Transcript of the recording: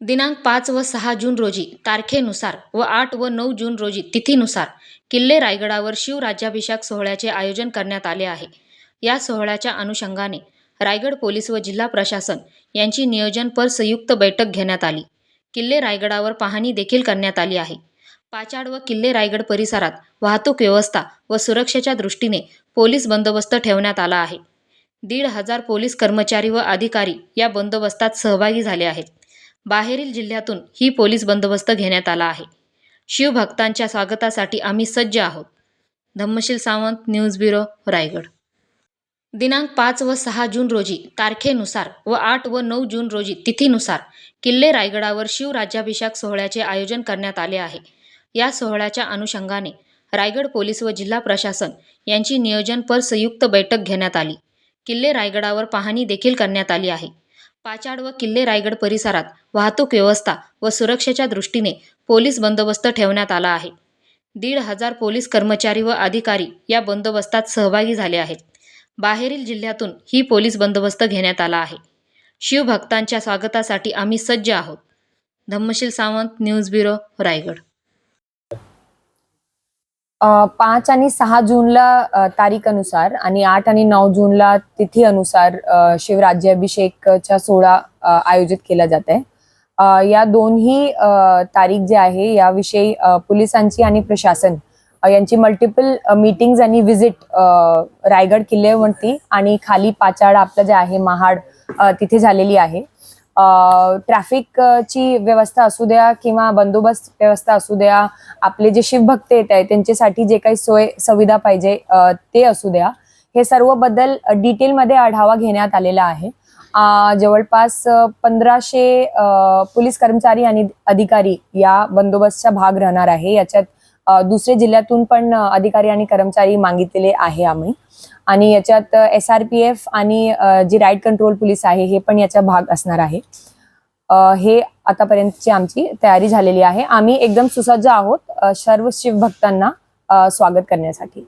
दिनांक पाच व सहा जून रोजी तारखेनुसार व आठ व नऊ जून रोजी तिथीनुसार किल्ले रायगडावर शिवराज्याभिषेक सोहळ्याचे आयोजन करण्यात आले आहे. या सोहळ्याच्या अनुषंगाने रायगड पोलीस व जिल्हा प्रशासन यांची नियोजनपर संयुक्त बैठक घेण्यात आली. किल्ले रायगडावर पाहणी देखील करण्यात आली आहे. पाचाड व किल्ले रायगड परिसरात वाहतूक व्यवस्था व सुरक्षेच्या दृष्टीने पोलीस बंदोबस्त ठेवण्यात आला आहे. दीड हजार पोलीस कर्मचारी व अधिकारी या बंदोबस्तात सहभागी झाले आहेत. बाहेरील जिल्ह्यातून ही पोलीस बंदोबस्त घेण्यात आला आहे. शिवभक्तांच्या स्वागतासाठी आम्ही सज्ज आहोत. Dhammasheel Sawant news bureau Raigad. दिनांक पाच व सहा जून रोजी तारखेनुसार व आठ व नऊ जून रोजी तिथीनुसार किल्ले रायगडावर शिवराज्याभिषेक सोहळ्याचे आयोजन करण्यात आले आहे. या सोहळ्याच्या अनुषंगाने रायगड पोलीस व जिल्हा प्रशासन यांची नियोजनपर संयुक्त बैठक घेण्यात आली. किल्ले रायगडावर पाहणी देखील करण्यात आली आहे. पाचाड व किल्ले रायगड परिसरात वाहतूक व्यवस्था व सुरक्षेच्या दृष्टीने पोलीस बंदोबस्त ठेवण्यात आला आहे. दीड हजार पोलीस कर्मचारी व अधिकारी या बंदोबस्तात सहभागी झाले आहेत. बाहेरील जिल्ह्यातून ही पोलीस बंदोबस्त घेण्यात आला आहे. शिवभक्तांच्या स्वागतासाठी आम्ही सज्ज आहोत. Dhammasheel Sawant news bureau Raigad. पाच आणि सहा जूनला तारीख तारीखनुसार आणि आठ आणि नऊ जूनला तिथी अनुसार अ, शिवराज्याभिषेकचा सोहळा आयोजित केला जात आहे या दोन्ही तारीख जे आहे याविषयी पोलिसांची आणि प्रशासन यांची मल्टिपल मीटिंग्ज आणि व्हिजिट रायगड किल्ल्यावरती आणि खाली पाचाड आपलं जे आहे महाड तिथे झालेली आहे. ट्रॅफिक ची व्यवस्था असू द्या किंवा बंदोबस्त व्यवस्था असू द्या आपले जे शिवभक्त येत आहेत त्यांच्यासाठी जे काही सोय सुविधा पाहिजे ते असू द्या. हे सर्वबद्दल डिटेलमध्ये आढावा घेण्यात आलेला आहे. जवळपास पंधराशे अ, पोलीस कर्मचारी आणि अधिकारी या बंदोबस्तचा भाग राहणार आहे. याच्यात दुसऱ्या जिल्ह्यातून पण अधिकारी आणि कर्मचारी मागितलेले आहे आम्ही. आणि याच्यात एस आर पी एफ आणि जी राईट कंट्रोल पोलीस आहे हे पण याचा भाग असणार आहे. हे आतापर्यंतची आमची तयारी झालेली आहे. आम्ही एकदम सुसज्ज आहोत सर्व शिवभक्तांना स्वागत करण्यासाठी.